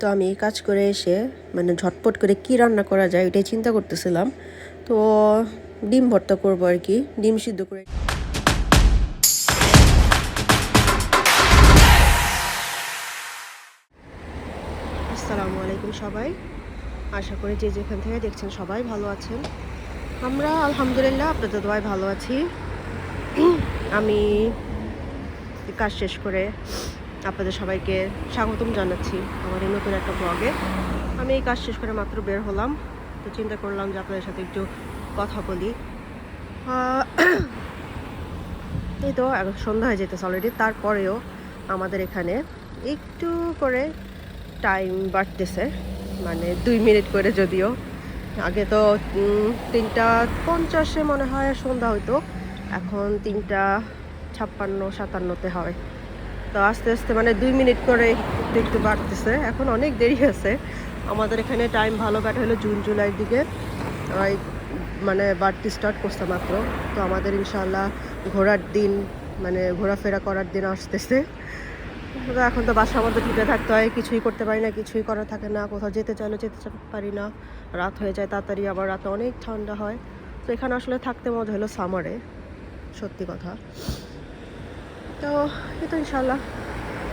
তো আমি এই কাজ করে এসে মানে ঝটপট করে কি রান্না করা যায় এটাই চিন্তা করতেছিলাম। তো ডিম ভর্তা করব আর কি, ডিম সিদ্ধ করে আসসালামু আলাইকুম সবাই। আশা করি যে যেখান থেকে দেখছেন সবাই ভালো আছেন। আমরা আলহামদুলিল্লাহ আপনাদের দোয়ায় ভালো আছি। আমি কাজ শেষ করে আপনাদের সবাইকে স্বাগতম জানাচ্ছি আমার এই নতুন একটা ব্লগে আমি এই কাজ শেষ করে মাত্র বের হলাম, তো চিন্তা করলাম যে আপনাদের সাথে একটু কথা বলি। এই তো, এখন সন্ধ্যা হয়ে যেতেছে অলরেডি তারপরেও আমাদের এখানে একটু করে টাইম বাড়তেছে মানে দুই মিনিট করে যদিও। আগে তো তিনটা পঞ্চাশে মনে হয় সন্ধ্যা হইতো, এখন তিনটা ছাপ্পান্ন সাতান্নতে হয়। তো আস্তে আস্তে মানে দুই মিনিট করে একটু বাড়তেছে এখন অনেক দেরি আছে আমাদের এখানে টাইম ভালো কাটা হলো জুন জুলাইয়ের দিকে। মানে বাড়তি স্টার্ট করছে মাত্র। তো আমাদের ইনশাল্লাহ ঘোরার দিন মানে ঘোরাফেরা করার দিন আসতেছে। এখন তো বাসার মধ্যে ঢুকে থাকতে হয়, কিছুই করতে পারি না, কিছুই করা থাকে না। কোথাও যেতে চাইলে যেতে পারি না। রাত হয়ে যায় তাড়াতাড়ি, আবার রাতে অনেক ঠান্ডা হয়। তো এখানে আসলে থাকতে মজা হলো সামারে সত্যি কথা। তো, এই তো ইনশাল্লাহ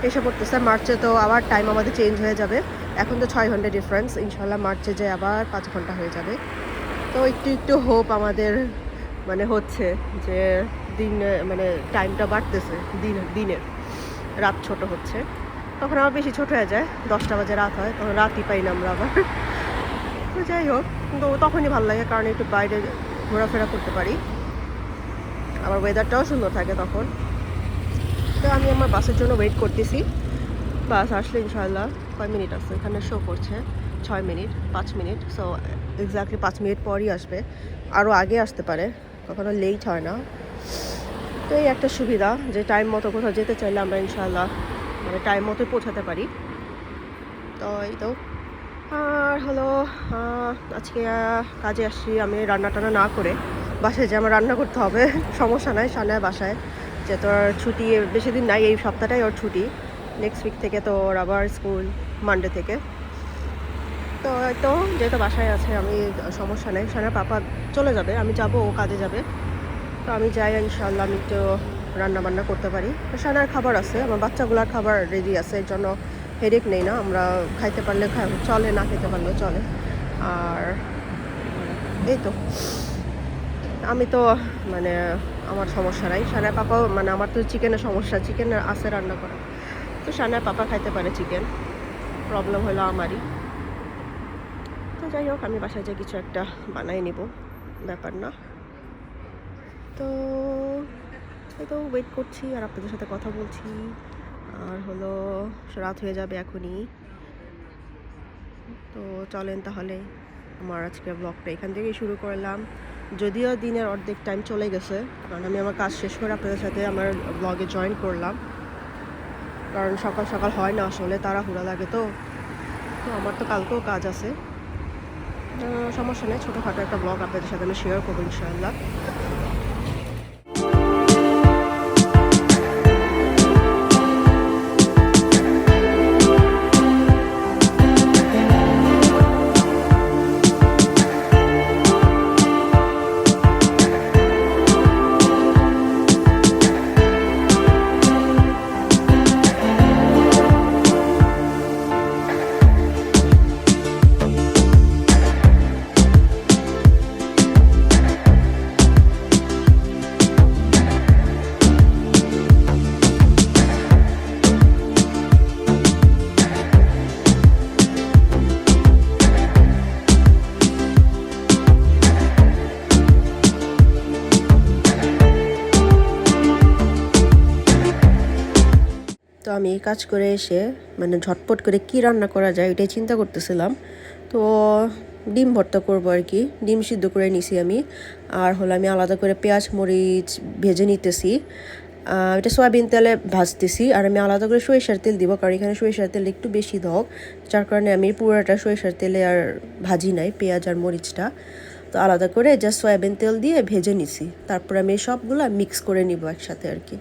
এসে পড়তেছে। মার্চে তো আবার টাইম আমাদের চেঞ্জ হয়ে যাবে। এখন তো ছয় ঘণ্টা ডিফারেন্স ইনশাল্লাহ মার্চে যে আবার পাঁচ ঘণ্টা হয়ে যাবে। তো একটু একটু হোপ আমাদের মানে হচ্ছে যে দিন মানে টাইমটা বাড়তেছে। দিন, দিনের। রাত ছোট হচ্ছে। তখন আবার বেশি ছোট হয়ে যায়। দশটা বাজে রাত হয়। তখন রাতই পাই না আমরা আবার। তো যাই হোক কিন্তু তখনই ভালো লাগে। কারণ একটু বাইরে ঘোরাফেরা করতে পারি। আবার ওয়েদারটাও সুন্দর থাকে তখন। তো আমি আমার বাসের জন্য ওয়েট করতেছি। বাস আসলে ইনশাল্লাহ কয় মিনিট আছে? এখানে শো করছে। ছয় মিনিট পাঁচ মিনিট সো এক্স্যাক্টলি পাঁচ মিনিট পরই আসবে। আরও আগে আসতে পারে। কখনো লেট হয় না। তো এই একটা সুবিধা যে টাইম মতো কোথাও যেতে চাইলে আমরা ইনশাল্লাহ মানে টাইম মতো পৌঁছাতে পারি। তো এই তো। আর হলো আজকে কাজে আসছি আমি রান্না টান্না না করে। বাসায় যে আমার রান্না করতে হবে। সমস্যা নাই, সানায় বাসায়। যে তোর ছুটি, বেশি দিন নাই এই সপ্তাহটাই ওর ছুটি। নেক্সট উইক থেকে তো ওর আবার স্কুল মানডে থেকে। তো তো যেহেতু বাসায় আছে, আমি সমস্যা নেই। সানার পাপা চলে যাবে, আমি যাব, ও কাজে যাবে। তো আমি যাই ইনশাল্লাহ আমি একটু রান্না বান্না করতে পারি। সানার খাবার আছে, আমার বাচ্চাগুলোর খাবার রেডি আছে, এর জন্য হেডেক নেই না। আমরা খাইতে পারলে চলে, না খেতে পারলেও চলে। আর এই তো। আমি তো মানে আমার সমস্যা নাই। সানায় পাপাও মানে আমার তো চিকেনের সমস্যা চিকেন আছে রান্না করা। তো সানায় পাপা খাইতে পারে চিকেন প্রবলেম হলো আমারই। তো যাই হোক, আমি বাসায় যে কিছু একটা বানাই নিব। ব্যাপার না। তো এই তো ওয়েট করছি আর আপনাদের সাথে কথা বলছি। আর হলো, রাত হয়ে যাবে এখনই। তো চলেন তাহলে। আমার আজকে ব্লগটা এখান থেকেই শুরু করলাম। যদিও দিনের অর্ধেক টাইম চলে গেছে, কারণ আমি আমার কাজ শেষ করে আপনাদের সাথে আমার ব্লগে জয়েন করলাম। কারণ সকাল সকাল হয় না আসলে তারা তাড়াহুড়া লাগে তো। তো আমার তো কালকেও কাজ আছে। সমস্যা নেই, ছোটোখাটো একটা ব্লগ আপনাদের সাথে আমি শেয়ার করব ইনশাআল্লাহ। তো আমি এই কাজ করে এসে মানে ঝটপট করে কি রান্না করা যায় এটাই চিন্তা করতেছিলাম। তো ডিম ভর্তা করব আর কি। ডিম সিদ্ধ করে নিছি আমি। আর হলো আমি আলাদা করে পেঁয়াজ, মরিচ ভেজে নিতেছি। এটা সয়াবিন তেলে ভাজতেছি। আর আমি আলাদা করে সরিষার তেল দিব, কারণ এখানে সরিষার তেল একটু বেশি দাও যার কারণে আমি পুরোটা সরিষার তেলে আর ভাজি নাই, পেঁয়াজ আর মরিচটা। তো আলাদা করে জাস্ট সয়াবিন তেল দিয়ে ভেজে নিছি। তারপর আমি সবগুলো মিক্স করে নিব একসাথে আর কি।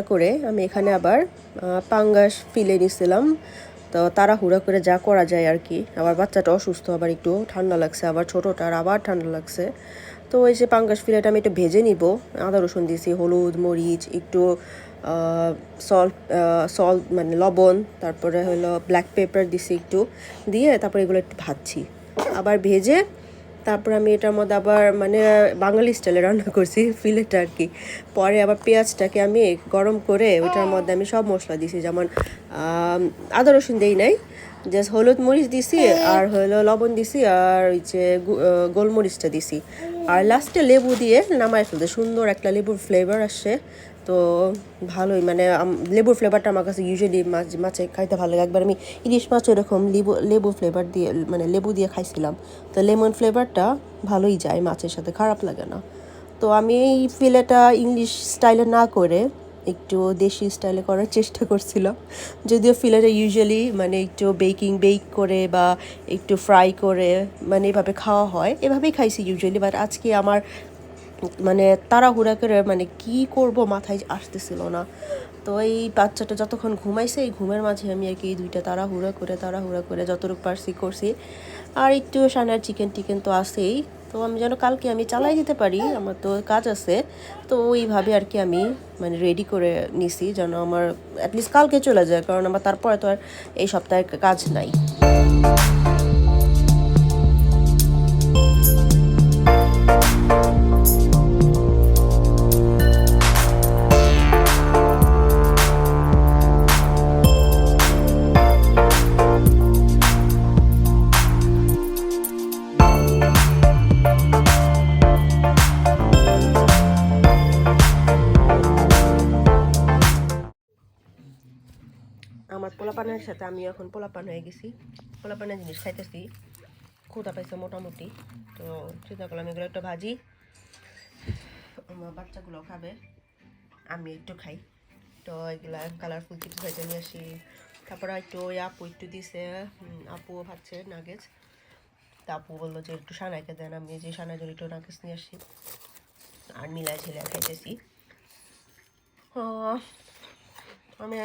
নাস্তা করে আমি এখানে আবার পাঙ্গাস ফিলে নিছিলাম। তো তাড়াহুড়া করে যা করা যায় আর কি। আবার বাচ্চাটা অসুস্থ, আবার একটু ঠান্ডা লাগছে, আবার ছোটোটার আবার ঠান্ডা লাগছে। তো এই যে পাঙ্গাস ফিলেটা আমি একটু ভেজে নিব। আদা, রসুন দিয়েছি, হলুদ, মরিচ, একটু সল্ট সল্ট মানে লবণ, তারপরে হলো ব্ল্যাক পেপার দিছি একটু। দিয়ে তারপরে এগুলো একটু ভাজছি। আবার ভেজে তারপর আমি এটার মধ্যে আবার মানে বাঙালি স্টাইলে রান্না করছি ফিলেটা আর কি। পরে আবার পেঁয়াজটাকে আমি গরম করে ওইটার মধ্যে আমি সব মশলা দিছি, যেমন আদা রসুন দেই নাই জাস্ট হলুদ মরিচ দিছি আর হলো লবণ দিছি আর ওই যে গোলমরিচটা দিছি। আর লাস্টে লেবু দিয়ে নামায় ফেলতে, সুন্দর একটা লেবুর ফ্লেভার আসছে তো ভালোই মানে লেবুর ফ্লেভারটা আমার কাছে ইউজুয়ালি মাছ মাছে খাইতে ভালো লাগে। একবার আমি ইলিশ মাছ এরকম লেবু লেবু ফ্লেভার দিয়ে মানে লেবু দিয়ে খাইছিলাম। তো লেমন ফ্লেভারটা ভালোই যায় মাছের সাথে, খারাপ লাগে না। তো আমি এই ফিলেটা ইংলিশ স্টাইলে না করে একটু দেশি স্টাইলে করার চেষ্টা করছিলাম। যদিও ফিলেটা ইউজুয়ালি মানে একটু বেকিং বেক করে বা একটু ফ্রাই করে মানে এভাবে খাওয়া হয়। এভাবেই খাইছি ইউজুয়ালি বাট আজকে আমার মানে তাড়াহুড়া করে মানে কি করব মাথায় আসতেছিল না। তো এই বাচ্চাটা যতক্ষণ ঘুমাইছে, এই ঘুমের মাঝে আমি আর কি এই দুইটা তাড়াহুড়া করে তাড়াহুড়া করে যতটুকু পারছি করছি। আর একটু সানার চিকেন টিকেন তো আছেই। তো আমি যেন কালকে আমি চালাই দিতে পারি, আমার তো কাজ আছে। তো ওইভাবে আর কি আমি মানে রেডি করে নিছি যেন আমার অ্যাটলিস্ট কালকে চলে যায়, কারণ আমার তারপরে তো আর এই সপ্তাহে কাজ নাই। পোলাপানের সাথে আমি এখন পোলাপান হয়ে গেছি। পোলাপানের জিনিস খাইতেছি ক্ষুদা পাইছে মোটামুটি। তো চিন্তা করলাম এগুলো একটু ভাজি, আমার বাচ্চাগুলো খাবে, আমি একটু খাই। তো এগুলা কালারফুল কিছু ভেজে নিয়ে আসি। তারপরে একটু ওই আপু একটু দিছে আপুও ভাবছে নাগেজ তা আপু বলল যে একটু সানাইকে দেন, আমি যে সানাই জন্য একটু নাগেজ নিয়ে আসি। আর মিলাই ঝিলাই খাইতেছি। আমি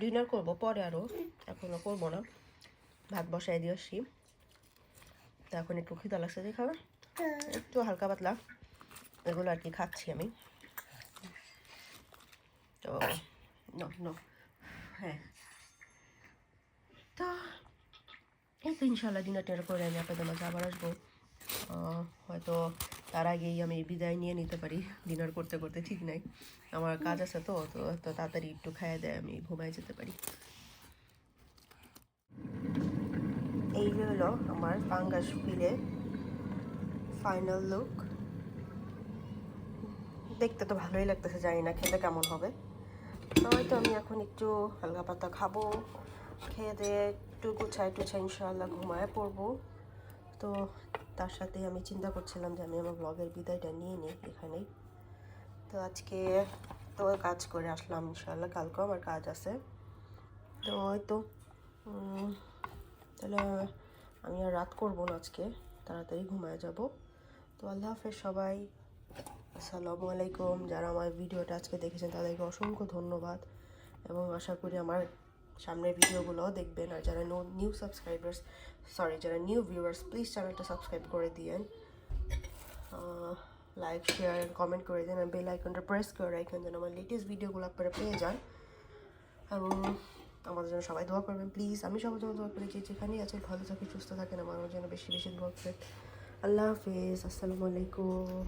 ডিনার করব, পরে আরও এখনও করব না। ভাত বসাই দিয়ে আসছি তো এখন একটু খিদা লাগছে, যে খাবার? একটু হালকা পাতলা। এগুলো আর কি খাচ্ছি আমি। তো নো হ্যাঁ। তো, এই তো ইনশাল্লাহ ডিনার টিনার করে আমি আপনাদের মাঝে আবার আসব। হয়তো তার আগেই আমি বিদায় নিয়ে নিতে পারি। ডিনার করতে করতে ঠিক নাই। আমার কাজ আছে তো তো তাড়াতাড়ি একটু খাইয়ে দেয়, আমি ঘুমাই যেতে পারি। এই হলো আমার পাঙ্গাস ফিলে ফাইনাল লুক দেখতে তো ভালোই লাগতেছে, জানি না খেতে কেমন হবে। হয়তো আমি এখন একটু হালকা পাতা খাব, খেয়ে দিয়ে একটু গুছাই টুছাই ইনশাল্লাহ ঘুমায় পড়ব। তো তার সাথে আমি চিন্তা করছিলাম যে আমি আমার ব্লগের বিদায়টা নিয়ে নিই এখানেই। তো আজকে তো কাজ করে আসলাম ইনশাল্লাহ কালকেও আমার কাজ আছে। তো হয়তো তাহলে আমি আর রাত করব না আজকে, তাড়াতাড়ি ঘুমায় যাব। তো আল্লাহ হাফেজ সবাই, আসসালামু আলাইকুম। যারা আমার ভিডিওটা আজকে দেখেছেন তাদেরকে অসংখ্য ধন্যবাদ এবং আশা করি আমার সামনের ভিডিওগুলোও দেখবেন আর যারা নো নিউ সাবস্ক্রাইবার্স সরি যারা নিউ ভিউয়ার্স প্লিজ চ্যানেলটা সাবস্ক্রাইব করে দিয়েন। লাইক শেয়ার কমেন্ট করে দেন আর বেল আইকনটা প্রেস করে রাখেন যেন আমার লেটেস্ট ভিডিওগুলো আপনারা পেয়ে যান। এবং আমাদের জন্য সবাই দোয়া করবেন প্লিজ আমি সবার জন্য দোয়া করি যে যেখানেই আছে ভালো থাকেন, সুস্থ থাকেন। আমার জন্য বেশি বেশি দোয়া করেন। আল্লাহ হাফিজ, আসসালামু আলাইকুম।